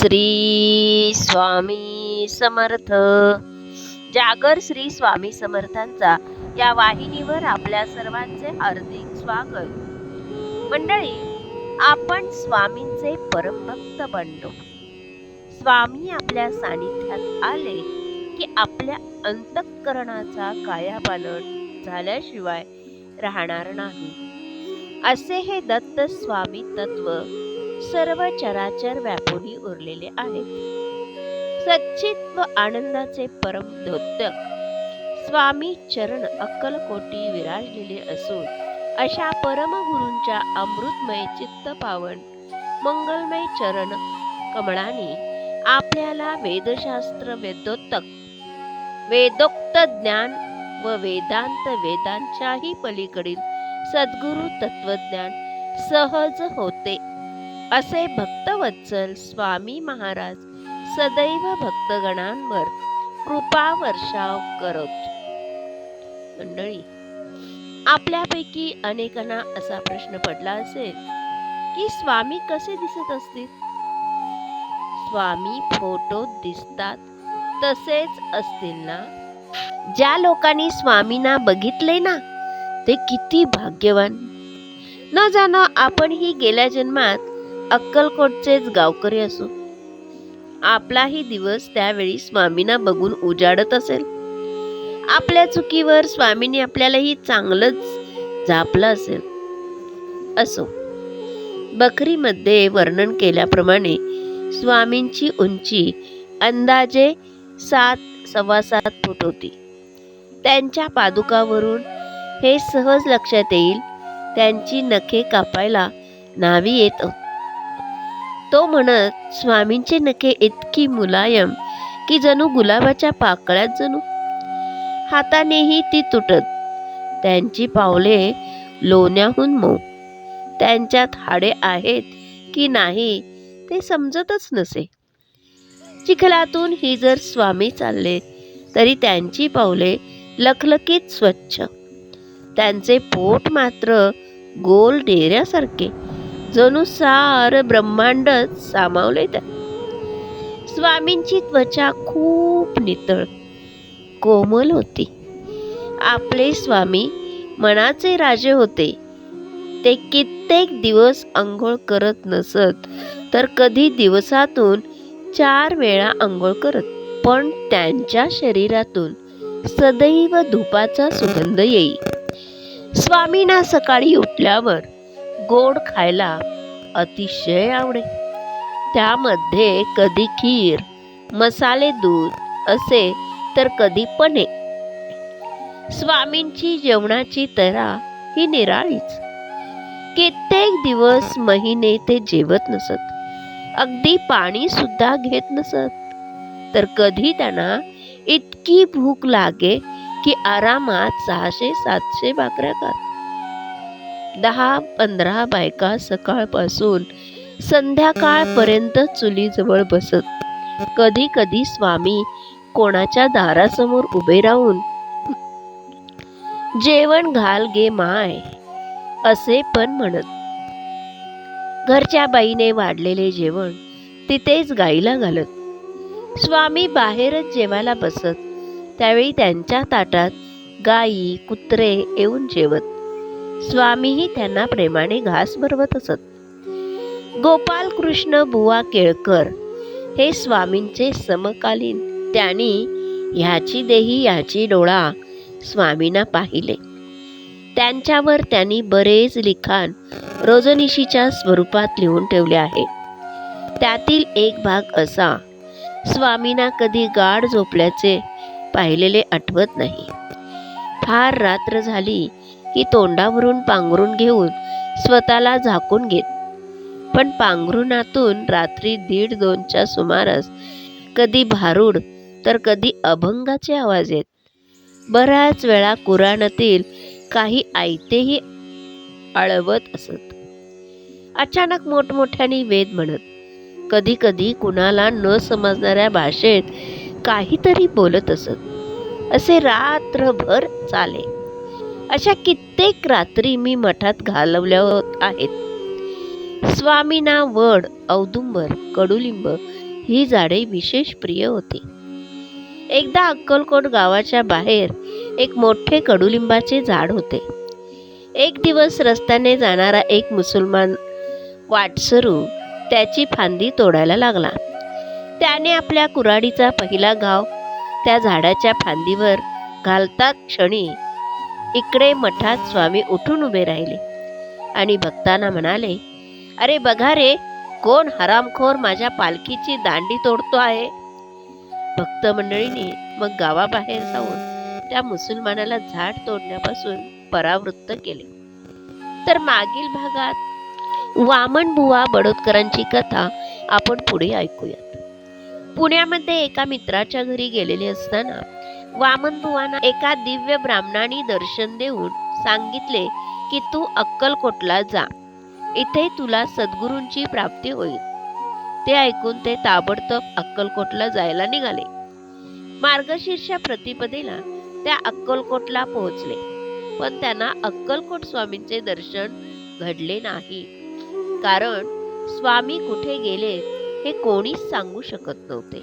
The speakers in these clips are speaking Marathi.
श्री स्वामी समर्थ. जागर श्री स्वामी समर्थांचा या वाहिनीवर आपल्या सर्वांचे हार्दिक स्वागत. मंडळी आपण स्वामींचे परमभक्त बनलो. स्वामी आपल्या सानिध्यात आले की आपल्या अंतःकरणाचा कायापालट झाल्याशिवाय राहणार नाही. असे हे दत्त स्वामी तत्व सर्व चराचर व्यापुनी उरलेले आहेत. सच्चित व आनंदाचे परम धोत्तक स्वामी चरण अक्कलकोटी विराजलेले असून अशा परमगुरूंच्या अमृतमय चित्त पावन मंगलमय चरण कमळाने आपल्याला वेदशास्त्र वेदोत्तक वेदोक्त ज्ञान व वेदांत वेदांच्याही पलीकडील सद्गुरु तत्वज्ञान सहज होते. असे भक्तवत्सल स्वामी महाराज सदैव भक्तगणांवर कृपा वर्षाव करत. मंडळी आपल्यापैकी अनेकांना असा प्रश्न पडला असेल की स्वामी कसे दिसत असतील? स्वामी फोटोत दिसतात तसेच असतील ना? ज्या लोकांनी स्वामींना बघितले ना ते किती भाग्यवान. न जाणं आपणही गेल्या जन्मात अक्कलकोटचेच गावकरी असो. आपलाही दिवस त्यावेळी स्वामींना बघून उजाडत असेल. आपल्या चुकीवर स्वामींनी आपल्यालाही चांगलंच झापलं असेल. असो. बकरीमध्ये वर्णन केल्याप्रमाणे स्वामींची उंची अंदाजे सात सव्वा सात फूट होती. त्यांच्या पादुकावरून हे सहज लक्षात येईल त्यांची नखे कापायला नावी येत तो म्हणत स्वामींचे नखे इतकी मुलायम की जणू गुलाबाच्या पाकळ्यात जणू. हातानेही ती तुटत. त्यांची पावले लोण्याहून मऊ. त्यांच्यात हाडे आहेत की नाही ते समजतच नसे. चिखलातून ही जर स्वामी चालले तरी त्यांची पावले लखलखीत स्वच्छ. त्यांचे पोट मात्र गोल डेऱ्यासारखे. जणू सार ब्रह्मांडच सामावले त्यात. स्वामींची त्वचा खूप नितळ कोमल होती. आपले स्वामी मनाचे राजे होते. ते कित्येक दिवस आंघोळ करत नसत तर कधी दिवसातून चार वेळा आंघोळ करत. पण त्यांच्या शरीरातून सदैव धुपाचा सुगंध येई. स्वामींना सकाळी उठल्यावर गोड खायला अतिशय आवडे. त्यामध्ये कधी खीर मसाले दूध असे तर कधी पणे स्वामींची जेवणाची तरा ही निराळीच. कित्येक दिवस महिने ते जेवत नसत. अगदी पाणी सुद्धा घेत नसत. तर कधी त्यांना इतकी भूक लागे की आरामात सहाशे सातशे भाकऱ्या खात. दहा पंधरा बायका सकाळपासून संध्याकाळपर्यंत चुलीजवळ बसत. कधी कधी स्वामी कोणाच्या दारासमोर उभे राहून जेवण घाल गे माय असे पण म्हणत. घरच्या बाईने वाढलेले जेवण तिथेच गाईला घालत. स्वामी बाहेरच जेवायला बसत. त्यावेळी त्यांच्या ताटात गाई कुत्रे येऊन जेवत. स्वामीही त्यांना प्रेमाने घास भरवत असत. गोपाल कृष्ण बुवा केळकर हे स्वामींचे समकालीन. त्यांनी ह्याची देही याची डोळा स्वामींना पाहिले. त्यांच्यावर त्यांनी बरेच लिखाण रोजनिशीच्या स्वरूपात लिहून ठेवले आहे. त्यातील एक भाग असा स्वामींना कधी गाढ झोपल्याचे पाहिलेले आठवत नाही. फार रात्र झाली की तोंडावरून पांघरून घेऊन स्वतःला झाकून घेत. पण पांघरुणातून रात्री दीड दोनच्या सुमारास कधी भारूड तर कधी अभंगाचे आवाज येत. बऱ्याच वेळा कुराणातील काही आयतेही आळवत असत. अचानक मोठमोठ्याने वेद म्हणत कधी कधी कुणाला न समजणाऱ्या भाषेत काहीतरी बोलत असत. असे रात्रभर चाले. अशा कित्येक रात्री मी मठात घालवल्या आहेत. स्वामीना वड औदुंबर कडुलिंब ही झाडे विशेष प्रिय होती. एकदा अक्कलकोट गावाच्या बाहेर एक मोठे कडुलिंबाचे झाड होते. एक दिवस रस्त्याने जाणारा एक मुसलमान वाटसरू त्याची फांदी तोडायला लागला. त्याने आपल्या कुऱ्हाडीचा पहिला गाव त्या झाडाच्या फांदीवर घालतात क्षणी इकडे मठात स्वामी उठून उभे राहिले. आणि भक्तांना म्हणाले अरे बघा रे कोण हरामखोर माझ्या पालखीची दांडी तोडतो आहे? भक्त मंडळीने मग गावाबाहेर जाऊन त्या मुसलमानाला झाड तोडण्यापासून परावृत्त केले. तर मागील भागात वामन बुवा बडोदकरांची कथा आपण पुढे ऐकूयात. पुण्यामध्ये एका मित्राच्या घरी गेलेले असताना वामनभुवांना एका दिव्य ब्राह्मणाने दर्शन देऊन सांगितले की तू अक्कलकोटला जा. इथे तुला सद्गुरूंची प्राप्ती होईल. ते ऐकून ते ताबडतोब अक्कलकोटला जायला निघाले. मार्गशीर्ष प्रतिपदेला त्या अक्कलकोटला पोहोचले. पण त्यांना अक्कलकोट स्वामींचे दर्शन घडले नाही. कारण स्वामी कुठे गेले हे कोणीच सांगू शकत नव्हते.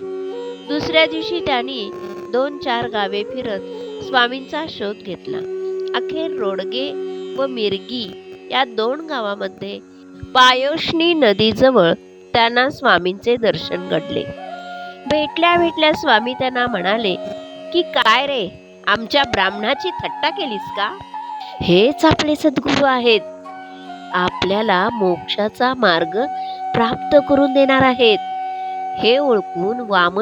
दुसऱ्या दिवशी त्यांनी दोन चार गावे फिरत स्वामींचा शोध घेतला. अखेर रोडगे व मिरगी या दोन गावामध्ये पायोष्णी नदीजवळ त्यांना स्वामींचे दर्शन घडले. भेटल्या भेटल्या स्वामी त्यांना म्हणाले की काय रे आमच्या ब्राह्मणाची थट्टा केलीस का? हेच आपले सद्गुरू आहेत. आपल्याला मोक्षाचा मार्ग प्राप्त करून देणार आहेत. हे ओळखून वामन